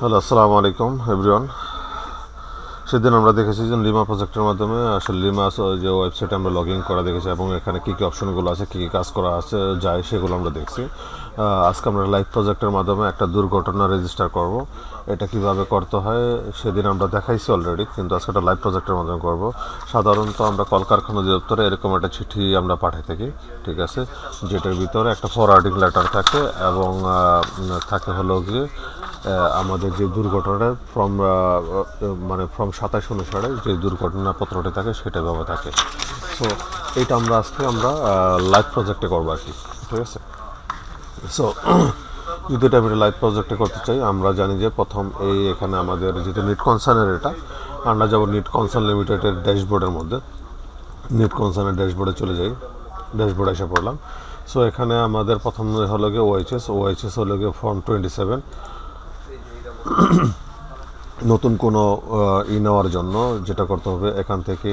Hello, আসসালামু আলাইকুম everyone সেদিন আমরা দেখেছি যে লিমা প্রজেক্টের মাধ্যমে, আসলে লিমা যে ওয়েবসাইটে আমরা লগ ইন করা দেখেছি এবং এখানে কী কী অপশনগুলো আছে, কী কী কাজ করা আছে, যায়, সেগুলো আমরা দেখছি। আজকে আমরা লাইভ প্রজেক্টের মাধ্যমে একটা দুর্ঘটনা রেজিস্টার করব। এটা কীভাবে করতে হয়, সেদিন আমরা দেখাইছি অলরেডি কিন্তু আজকে একটা লাইভ প্রজেক্টের মাধ্যমে করব। সাধারণত আমরা কলকারখানা অধিদপ্তরে এরকম একটা চিঠি আমরা পাঠাই থাকি, ঠিক আছে? যেটার ভিতরে একটা ফরওয়ার্ডিং লেটার থাকে এবং থাকে হলো গিয়ে আমাদের যে দুর্ঘটনাটা ফর্ম মানে ফর্ম সাতাশ অনুসারে যে দুর্ঘটনা পত্রটি থাকে সেটা ব্যবহার থাকে। সো এইটা আমরা আজকে আমরা লাইভ প্রজেক্টে করব আর কি, ঠিক আছে? সো যদি এটা আমি লাইভ প্রজেক্টে করতে চাই, আমরা জানি যে প্রথম এই এখানে আমাদের যেটা নিট কনসার্নের এটা, আমরা যাব নিট কনসার্ন লিমিটেডের ড্যাশবোর্ডের মধ্যে। নিট কনসার্নের ড্যাশবোর্ডে চলে যাই ড্যাশবোর্ডে এসে পড়লাম। সো এখানে আমাদের প্রথম হলো গিয়ে ওএইচএস ওএইচএস হলো গিয়ে ফর্ম টোয়েন্টি সেভেন নতুন কোনো ই নেওয়ার জন্য যেটা করতে হবে এখান থেকে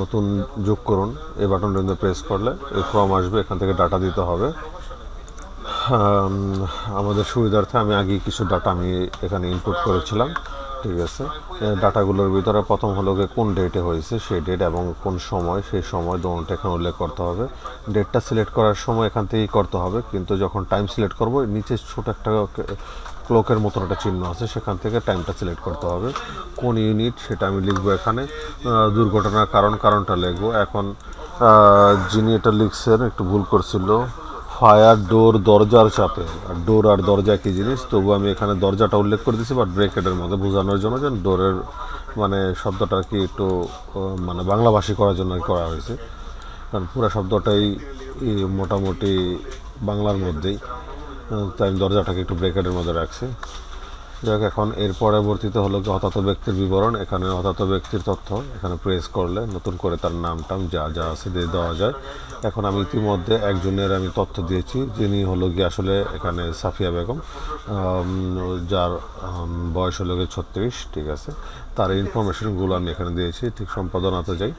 নতুন যোগ করুন। এই বাটনটা কিন্তু প্রেস করলে এই ফর্ম আসবে এখান থেকে ডাটা দিতে হবে। আম, আমাদের সুবিধার্থে আমি আগে কিছু ডাটা আমি এখানে ইনপুট করেছিলাম ঠিক আছে? ডাটাগুলোর ভিতরে প্রথম হলো কোন ডেটে হয়েছে সেই ডেট এবং কোন সময় সেই সময় দোনটা এখানে উল্লেখ করতে হবে। ডেটটা সিলেক্ট করার সময় এখান থেকেই করতে হবে কিন্তু যখন টাইম সিলেক্ট করব নিচে ছোট একটা ক্লকের মতন একটা চিহ্ন আছে, সেখান থেকে টাইমটা সিলেক্ট করতে হবে। কোন ইউনিট সেটা আমি লিখব এখানে। দুর্ঘটনার কারণ, কারণটা লিখব। এখন যিনি এটা লিখছেন, একটু ভুল করছিল। ফায়ার ডোর দরজার চাপে। আর ডোর আর দরজা কি জিনিস, তবু আমি এখানে দরজাটা উল্লেখ করে দিয়েছি বাট ব্রেকেটের মধ্যে বোঝানোর জন্য যেন ডোরের মানে শব্দটা কি একটু মানে বাংলাভাষী করার জন্য করা হয়েছে। কারণ পুরো শব্দটাই মোটামুটি বাংলার মধ্যেই। তাই দরজাটাকে একটু ব্রেকেটের মধ্যে রাখছি। যাক, এখন এর পরবর্তীতে হলো কি হতাহত ব্যক্তির বিবরণ। এখানে হতাহত ব্যক্তির তথ্য এখানে প্রেস করলে নতুন করে তার নাম টাম যা যা আছে দিয়ে দেওয়া যায়। এখন আমি ইতিমধ্যে একজনের আমি তথ্য দিয়েছি, যিনি হলো গিয়ে আসলে এখানে সাফিয়া বেগম যার বয়স হলো গিয়ে ছত্রিশ, ঠিক আছে? তার ইনফরমেশনগুলো আমি এখানে দিয়েছি, ঠিক সম্পাদনাতে যাই।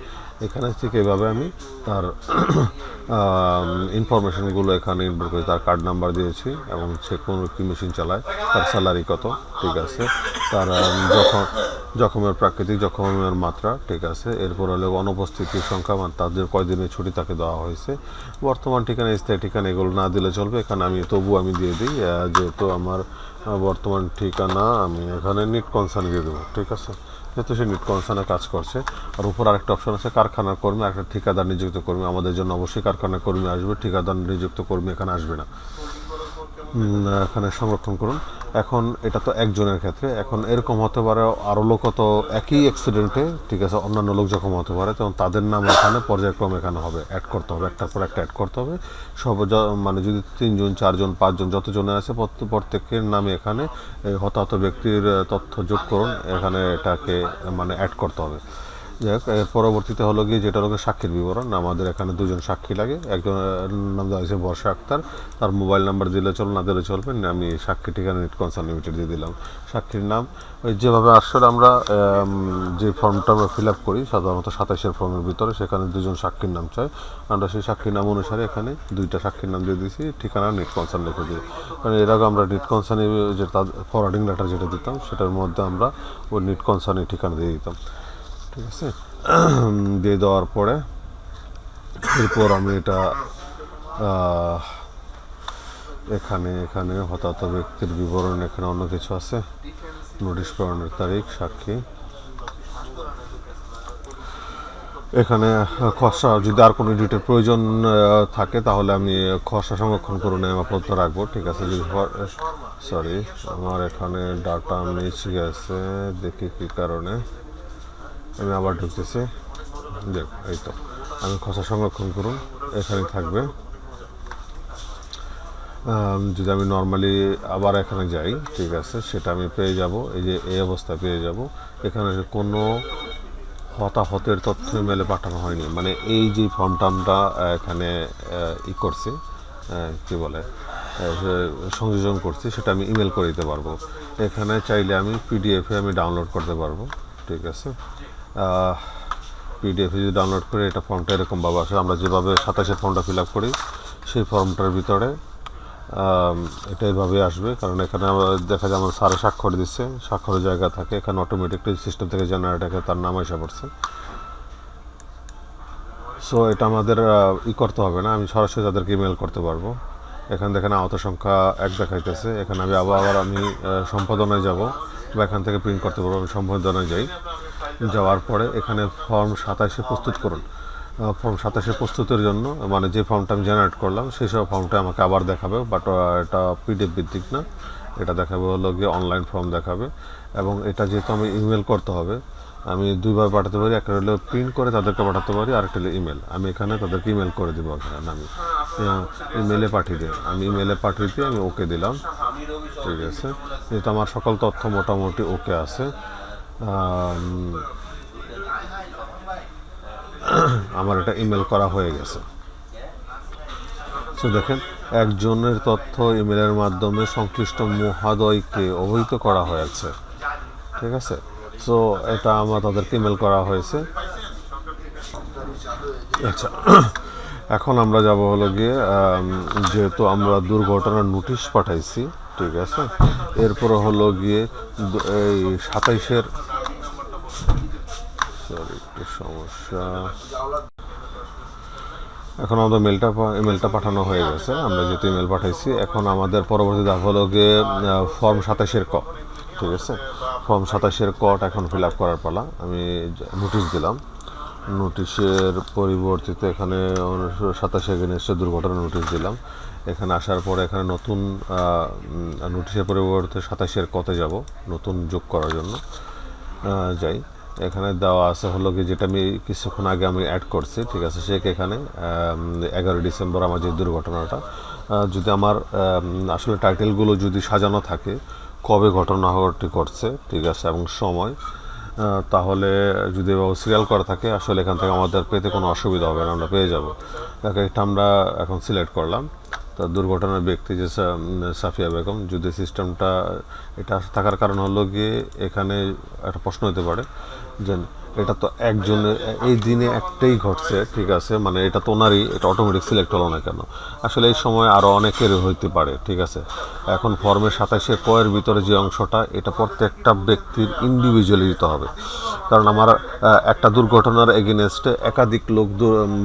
এখানে ঠিক এভাবে আমি তার ইনফরমেশনগুলো এখানে ইনপুট করি তার কার্ড নাম্বার দিয়েছি এবং সে কোন কি মেশিন চালায়, তার স্যালারি কত, ঠিক আছে। তার যখন জখমের প্রাকৃতিক জখমের মাত্রা, ঠিক আছে। এরপর হলো অনুপস্থিতির সংখ্যা মানে তাদের কয়দিনের ছুটি তাকে দেওয়া হয়েছে। বর্তমান ঠিকানা, স্থায়ী ঠিকানা এগুলো না দিলে চলবে, এখানে আমি তবু আমি দিয়ে দিই যেহেতু আমার বর্তমান ঠিকানা আমি এখানে নিট কনসার্ন দিয়ে দেবো, ঠিক আছে? যেহেতু সে নিট কনসার্নে কাজ করছে, আর উপর আরেকটা অপশন আছে কারখানার কর্মী একটা ঠিকাদার নিযুক্ত কর্মী। আমাদের জন্য অবশ্যই কারখানার কর্মী আসবে, ঠিকাদার নিযুক্ত কর্মী এখানে আসবে না। এখানে সংরক্ষণ করুন। এখন এটা তো একজনের ক্ষেত্রে। এখন এরকম হতে পারে আরও লোক তো একই অ্যাক্সিডেন্টে ঠিক আছে, অন্যান্য লোক যখন হতে পারে, তখন তাদের নাম এখানে, পর্যায়ক্রমে এখানে হবে। অ্যাড করতে হবে, একটার পর একটা অ্যাড করতে হবে। সব মানে যদি তিনজন, চারজন, পাঁচজন যতজনে আছে প্রত্যেক- প্রত্যেকের নামে এখানে হতাহত ব্যক্তির, তথ্য যোগ করুন। এখানে এটাকে মানে অ্যাড করতে হবে। এর পরবর্তীতে হলো গিয়ে যেটা হলো সাক্ষীর বিবরণ। আমাদের এখানে দুজন সাক্ষী লাগে। একজন নাম দেওয়া হয়েছে বর্ষা আক্তার। তার মোবাইল নাম্বার দিলে চল, না দিলে চলবে আমি সাক্ষী ঠিকানা নেট কনসার্ন লিমিটেড দিয়ে দিলাম সাক্ষীর নাম। যেভাবে আসলে আমরা যে ফর্মটা আমরা ফিল আপ করি, সাধারণত সাতাইশের ফর্মের ভিতরে, সেখানে দুজন সাক্ষীর নাম চাই। আমরা সেই সাক্ষীর নাম অনুসারে এখানে দুইটা সাক্ষীর নাম দিয়ে দিয়েছি ঠিকানা নেট কনসার্ন লিখে দিই। কারণ এর আগে আমরা নেট কনসার্নে যে ফরওয়ার্ডিং লেটার যেটা দিতাম, সেটার মধ্যে আমরা ওই নেট কনসার্নের ঠিকানা দিয়ে দিতাম। ঠিক আছে? দিয়ে দেওয়ার পরে এরপর আমি এটা এখানে এখানে হতাহত ব্যক্তির বিবরণ, এখানে অন্য কিছু আছে? নোটিশ প্রেরণের তারিখ, সাক্ষী। এখানে খসড়া, যদি আর কোনো ডিটের প্রয়োজন থাকে, তাহলে আমি খসড়া সংরক্ষণ করে নেয় আপাতত রাখব, ঠিক আছে? যদি সরি আমার এখানে ডাটা মিস গেছে, দেখি কী কারণে। আমি আবার ঢুকতেছি। দেখ, এই তো। আমি খসা সংরক্ষণ করুন, এখানে থাকবে। যদি আমি নর্মালি আবার এখানে যাই, ঠিক আছে, সেটা আমি পেয়ে যাব। এই যে এই অবস্থা পেয়ে যাব। এখানে কোনো হতাহতের তথ্য ইমেলে পাঠানো হয়নি। মানে এই যে ফর্মটা আমরা এখানে ই করছি কি বলে সংযোজন করছি, সেটা আমি ইমেল করে দিতে পারব। এখানে চাইলে আমি পিডিএফে আমি ডাউনলোড করতে পারব, ঠিক আছে। পিডিএফে যদি ডাউনলোড করে এটা ফর্মটা এরকম এরকমভাবে আসে আমরা যেভাবে সাতাশের ফর্মটা ফিল আপ করি, সেই ফর্মটার ভিতরে এটা এইভাবে আসবে। কারণ এখানে আমরা দেখা যায়, আমার স্যারে স্বাক্ষর দিচ্ছে, স্বাক্ষরের জায়গা থাকে। এখানে অটোমেটিকলি সিস্টেম থেকে জেনারেট হয়ে তার নাম এসে পড়ছে। সো এটা আমাদের ই করতে হবে না। আমি সরাসরি তাদেরকে ইমেল করতে পারব। এখানে দেখেন আহত সংখ্যা এক দেখাইতেছে। এখানে আমি আবার আবার আমি সম্পাদনায় যাব বা এখান থেকে প্রিন্ট করতে পারব। আমি সম্পাদনায় যাই। যাওয়ার পরে এখানে ফর্ম সাতাশে প্রস্তুত করুন। ফর্ম সাতাশে প্রস্তুতের জন্য মানে যে ফর্মটা আমি জেনারেট করলাম, সেই সব ফর্মটা আমাকে আবার দেখাবে বাট এটা পিডিএফ ভিত্তিক না। এটা দেখাবে হলো গিয়ে অনলাইন ফর্ম দেখাবে। এবং এটা যেহেতু আমি ইমেল করতে হবে, আমি দুইবার পাঠাতে পারি, একটা হলো প্রিন্ট করে তাদেরকে পাঠাতে পারি আরেকটা হলো ইমেল আমি এখানে তাদেরকে ইমেল করে দেবো এখানে আমি। ইমেলে পাঠিয়ে দিই আমি ইমেলে পাঠিয়ে দিয়ে আমি ওকে দিলাম। ঠিক আছে। যেহেতু আমার সকল তথ্য মোটামুটি ওকে আছে আমার এটা ইমেল করা হয়ে গেছে। সো দেখেন, একজনের তথ্য ইমেলের মাধ্যমে সংশ্লিষ্ট মহাদয়কে অবহিত করা হয়েছে। ঠিক আছে? সো এটা আমার তাদেরকে ইমেল করা হয়েছে। আচ্ছা এখন আমরা যাব হলো গিয়ে যেহেতু আমরা দুর্ঘটনার নোটিশ পাঠাইছি ঠিক আছে? এরপরে হলো গিয়ে এই সাতাইশের সরি একটু সমস্যা? এখন আমাদের মেলটা ইমেলটা পাঠানো হয়ে গেছে। আমরা যেহেতু ইমেল পাঠাইছি, এখন আমাদের পরবর্তী ধাপ হলো গিয়ে ফর্ম সাতাশের ক। ঠিক আছে? ফর্ম সাতাশের কট এখন ফিল আপ করার পালা। আমি নোটিশ দিলাম। নোটিশের পরিবর্তিত এখানে সাতাশে এগেনস্টে দুর্ঘটনা নোটিশ দিলাম। এখানে আসার পরে এখানে নতুন নোটিশের পরিবর্তে সাতাশের কতে যাব, নতুন যোগ করার জন্য। যাই। এখানে দেওয়া আছে হলো কি, যেটা আমি কিছুক্ষণ আগে আমি অ্যাড করছি, ঠিক আছে? সে এখানে? এগারো ডিসেম্বর আমার যে দুর্ঘটনাটা। যদি আমার আসলে টাইটেলগুলো যদি সাজানো থাকে, কবে ঘটনা ঘটনাটি করছে ঠিক আছে? এবং সময় তাহলে যদি সিরিয়াল করা থাকে, আসলে এখান থেকে আমাদের পেতে কোনো অসুবিধা হবে না, আমরা পেয়ে যাব। এটা আমরা এখন সিলেক্ট করলাম। তা দুর্ঘটনার ব্যক্তি যে সাফিয়া বেগম যদি সিস্টেমটা, এটা থাকার কারণ হলো গিয়ে এখানে একটা প্রশ্ন হতে পারে যে এটা তো একজনের, এই দিনে একটাই ঘটছে, ঠিক আছে মানে এটা তো ওনারই, এটা অটোমেটিক সিলেক্ট হলো না কেন? আসলে এই সময় আরও অনেকের হইতে পারে, ঠিক আছে? এখন ফর্মের সাতাশে কয়ের ভিতরে যে অংশটা, এটা প্রত্যেকটা ব্যক্তির ইন্ডিভিজুয়ালি দিতে হবে। কারণ আমার একটা দুর্ঘটনার এগেনস্টে একাধিক লোক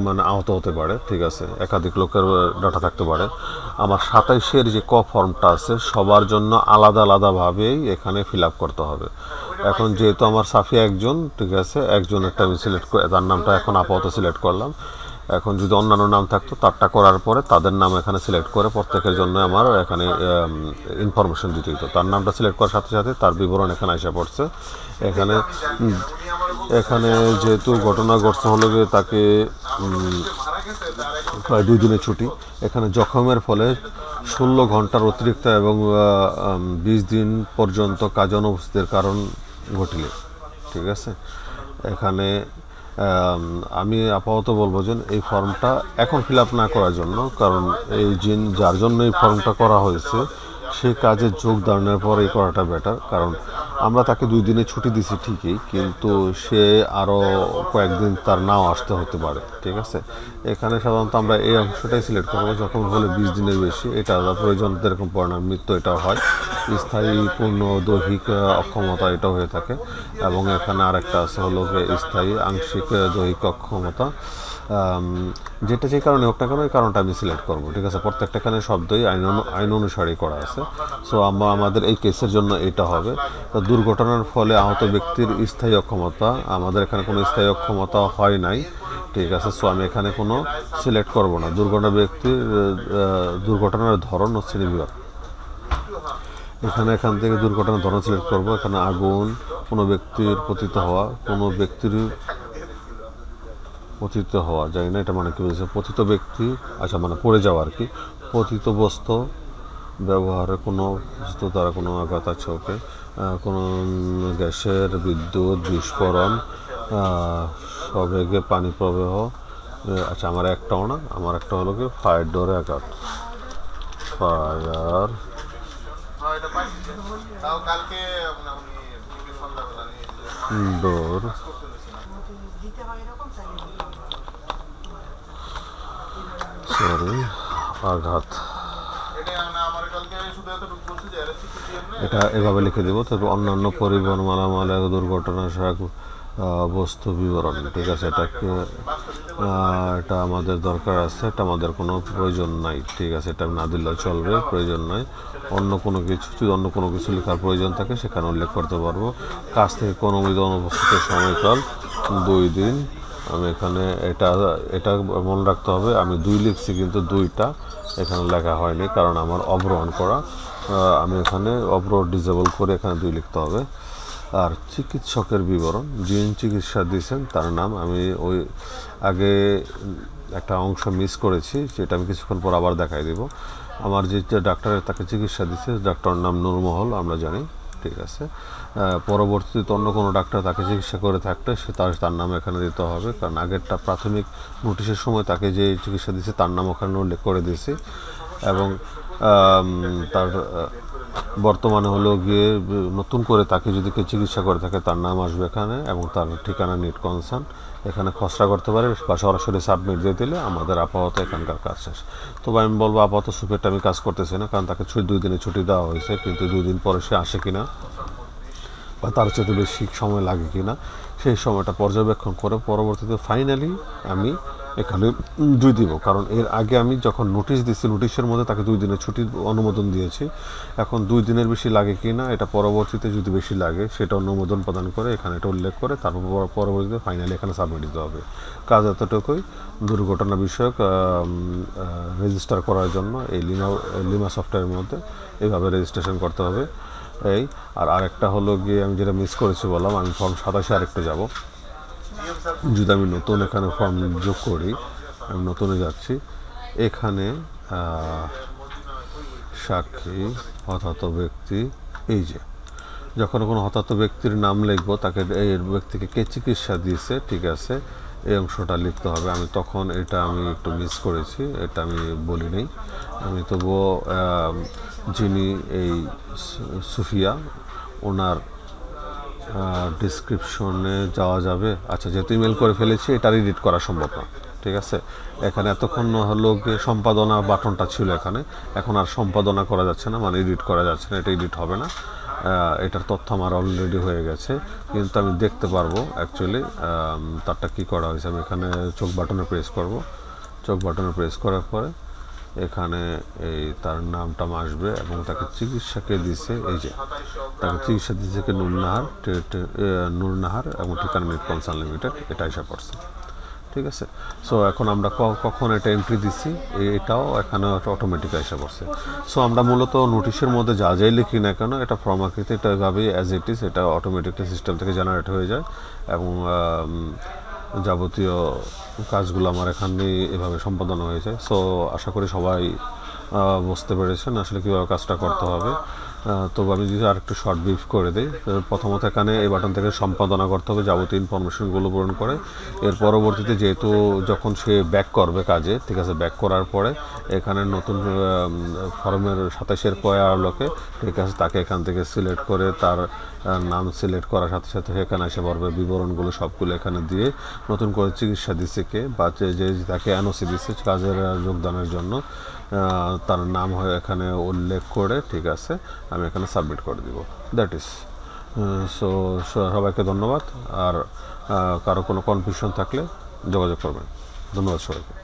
মানে আহত হতে পারে, ঠিক আছে? একাধিক লোকের ডাটা থাকতে পারে। আমার সাতাইশের যে ক ফর্মটা আছে, সবার জন্য আলাদা আলাদাভাবেই এখানে ফিল আপ করতে হবে। এখন যেহেতু আমার সাফিয়া একজন, ঠিক আছে? একজনেরটা আমি সিলেক্ট তার নামটা এখন আপাতত সিলেক্ট করলাম। এখন যদি অন্যান্য নাম থাকতো, তারটা করার পরে তাদের নাম এখানে সিলেক্ট করে প্রত্যেকের জন্য আমার এখানে ইনফরমেশন দিতে হতো তার নামটা সিলেক্ট করার সাথে সাথে তার বিবরণ এখানে এসে পড়ছে। এখানে এখানে যেহেতু ঘটনা ঘটছে হলো গিয়ে তাকে প্রায় দুই দিনের ছুটি। এখানে জখমের ফলে ষোলো ঘণ্টার অতিরিক্ত এবং বিশ দিন পর্যন্ত কাজ অনুপস্থিতির কারণ ঘটিলে। ঠিক আছে? এখানে আম, আপাতত বলব যে এই ফর্মটা এখন ফিল আপ না করার জন্য কারণ এই জিন যার জন্য এই ফর্মটা করা হয়েছে সে কাজে যোগদানের পরেই করাটা বেটার কারণ আমরা তাকে দুই দিনে ছুটি দিছি ঠিকই কিন্তু সে আরও কয়েকদিন তার নাও আসতে হতে পারে ঠিক আছে? এখানে সাধারণত আমরা এই অংশটাই সিলেক্ট করব যখন হলে বিশ দিনের বেশি এটা প্রয়োজন এরকম পরিণাম মৃত্যু এটা হয়। স্থায়ী পূর্ণ দৈহিক অক্ষমতা এটা হয়ে থাকে। এবং এখানে আরেকটা আছে হলো স্থায়ী আংশিক দৈহিক অক্ষমতা। যেটা যে কারণে হোক না কেন, এই কারণটা আমি সিলেক্ট করব, ঠিক আছে? প্রত্যেকটা এখানে শব্দই আইন আইন অনুসারেই করা আছে। সো আমরা আমাদের এই কেসের জন্য এটা হবে। তো দুর্ঘটনার ফলে আহত ব্যক্তির স্থায়ী অক্ষমতা, আমাদের এখানে কোনো স্থায়ী অক্ষমতা হয় নাই, ঠিক আছে? সো আমি এখানে কোনো সিলেক্ট করব না। দুর্ঘটনা ব্যক্তির দুর্ঘটনার ধরন ও শ্রেণীবিভাগ এখানে এখান থেকে দুর্ঘটনার ধরন সিলেক্ট করব। এখানে আগুন, কোনো ব্যক্তির পতিত হওয়া, কোনো ব্যক্তির পতিত হওয়া যায় না এটা মানে কি বলছে, পতিত ব্যক্তি আচ্ছা মানে পড়ে যাওয়া আর কি, পতিত বস্তু ব্যবহারে কোনো বস্তু দ্বারা কোনো আঘাত আছে, ওকে? কোনো গ্যাসের বিদ্যুৎ, বিস্ফোরণ সবেগে পানি প্রবাহ আচ্ছা আমার একটাও না, আমার একটা হলো কি ফায়ার ডোরে আঘাত। ফায়ার তাও কালকে মানে উনি উনি সন্ধ্যাবেলা নিয়ে ডোর দিতে হয় এরকম তাহলে সরি আঘাত। এটা এভাবে লিখে দেবো তারপর অন্যান্য পরিবহন মালামাল দুর্ঘটনা বস্তু বিবরণ, ঠিক আছে? এটাকে এটা আমাদের দরকার আছে, এটা আমাদের কোনো প্রয়োজন নাই, ঠিক আছে? এটা না দিলেও চলবে, প্রয়োজন নাই। অন্য কোনো কিছু, যদি অন্য কোনো কিছু লেখার প্রয়োজন থাকে, সেখানে উল্লেখ করতে পারব। কাজ থেকে কোনো অনুপস্থিত, সময়কাল, দুই দিন। আমি এখানে, এটা এটা মনে রাখতে হবে, আমি দুই লিখছি কিন্তু দুইটা, এখানে লেখা হয়নি, কারণ আমার অবরোহণ করা। আমি এখানে অবরোহ ডিজেবল করে এখানে দুই লিখতে হবে। আর চিকিৎসকের বিবরণ, যিনি চিকিৎসা দিয়েছেন, তার নাম আমি ওই আগে একটা অংশ মিস করেছি যেটা আমি কিছুক্ষণ পর আবার দেখাই দিব। আমার যে যে ডাক্তার তাকে চিকিৎসা দিচ্ছে ডাক্তার নাম নূরমহল, আমরা জানি, ঠিক আছে। পরবর্তীতে অন্য কোনো ডাক্তার তাকে চিকিৎসা করে থাকলে, সে তার তার নাম এখানে দিতে হবে, কারণ আগেরটা প্রাথমিক নোটিশের সময় তাকে যে চিকিৎসা দিচ্ছে তার নাম ওখানে উল্লেখ করে দিয়েছি। এবং তার বর্তমানে হলো গিয়ে, নতুন করে তাকে যদি কেউ চিকিৎসা করে থাকে, তার নাম আসবে এখানে এবং তার ঠিকানা নিট কনসার্ন এখানে খসড়া করতে পারে বা সরাসরি সাবমিট দিয়ে দিলে আমাদের আপাতত এখানকার কাজ শেষ। তবে আমি বলব, আপাতত সুপেরটা আমি কাজ করতেছি না, কারণ তাকে দুই দিনে ছুটি দেওয়া হয়েছে, কিন্তু দুই দিন পরে সে আসে কিনা বা তার চেয়ে বেশি সময় লাগে কিনা, সেই সময়টা পর্যবেক্ষণ করে পরবর্তীতে ফাইনালি আমি এখানে দুই দিব। কারণ এর আগে আমি যখন নোটিশ দিচ্ছি নোটিশের মধ্যে তাকে দুই দিনের ছুটির অনুমোদন দিয়েছি। এখন দুই দিনের বেশি লাগে কি না এটা পরবর্তীতে যদি বেশি লাগে, সেটা অনুমোদন প্রদান করে এখানে এটা উল্লেখ করে তারপর পর- পরবর্তীতে ফাইনালি এখানে সাবমিট দিতে হবে। কাজ এতটুকুই। দুর্ঘটনা বিষয়ক রেজিস্টার করার জন্য এই লিমা লিমা সফটওয়্যারের মধ্যে এইভাবে রেজিস্ট্রেশন করতে হবে। এই, আর আরেকটা হলো গিয়ে আমি যেটা মিস করেছি বললাম, আমি ফর্ম সাতাশে আরেকটা যাব। যদি আমি নতুন এখানে ফর্ম যোগ করি, আমি নতুনে যাচ্ছি। এখানে সাক্ষী, হতাহত ব্যক্তি, এই যে, যখন কোনো হতাহত ব্যক্তির নাম লিখব, তাকে এই ব্যক্তিকে কে চিকিৎসা দিয়েছে, ঠিক আছে, এই অংশটা লিখতে হবে। আমি তখন এটা আমি একটু মিস করেছি, এটা আমি বলি নাই। আমি তবুও যিনি এই সুফিয়া, ওনার ডিসক্রিপশনে যাওয়া যাবে। আচ্ছা যেহেতু ইমেল করে ফেলেছি এটা এডিট করা সম্ভব না। ঠিক আছে? এখানে এতক্ষণ হলো গিয়ে সম্পাদনা বাটনটা ছিল এখানে। এখন আর সম্পাদনা করা যাচ্ছে না মানে এডিট করা যাচ্ছে না, এটা এডিট হবে না। এটার তথ্য আমার অলরেডি হয়ে গেছে। কিন্তু আমি দেখতে পারব অ্যাকচুয়ালি তারটা কি করা হয়েছে? আমি এখানে চোখ বাটনে প্রেস করব। চোখ বাটনে প্রেস করার পরে এখানে এই তার নামটা আসবে এবং তাকে চিকিৎসাকে দিছে, এই যে, তাকে চিকিৎসা দিচ্ছে কি নুরনাহার নুরনাহার এবং ঠিকানা মিট কনসার্ন লিমিটেড, এটা এসে পড়ছে। ঠিক আছে? সো এখন আমরা কখন এটা এন্ট্রি দিচ্ছি এটাও এখানে অটোমেটিক এসে পড়ছে। সো আমরা মূলত নোটিশের মধ্যে যা যাই লিখি না কেন, এটা ফর্ম আকৃতি এটা এভাবেই অ্যাজ ইট ইজ এটা অটোমেটিকলি সিস্টেম থেকে জেনারেট হয়ে যায় এবং যাবতীয় কাজগুলো আমার এখানে এভাবে সম্পাদন হয়েছে। সো আশা করি সবাই বুঝতে পেরেছেন আসলে কীভাবে কাজটা করতে হবে। তবু আমি যদি আরেকটু শর্ট ব্রিফ করে দিই প্রথমত এখানে এই বাটন থেকে সম্পাদনা করতে হবে, যাবতীয় ইনফরমেশনগুলো পূরণ করে। এর পরবর্তীতে যেহেতু যখন সে ব্যাক করবে কাজে, ঠিক আছে ব্যাক করার পরে এখানে নতুন ফর্মের সাতাশের কয়া আলোকে ঠিক আছে, তাকে এখান থেকে সিলেক্ট করে তার নাম সিলেক্ট করার সাথে সাথে এখানে এসে পড়বে। বিবরণগুলো সবগুলো এখানে দিয়ে নতুন করে চিকিৎসা দিচ্ছে কে বা যে তাকে এনওসি দিচ্ছে কাজের যোগদানের জন্য। তার নাম হয় এখানে উল্লেখ করে, ঠিক আছে, আমি এখানে সাবমিট করে দিব। দ্যাট ইজ সো সবাইকে ধন্যবাদ। আর কারও কোনো কনফিউশন থাকলে যোগাযোগ করবেন। ধন্যবাদ সবাইকে।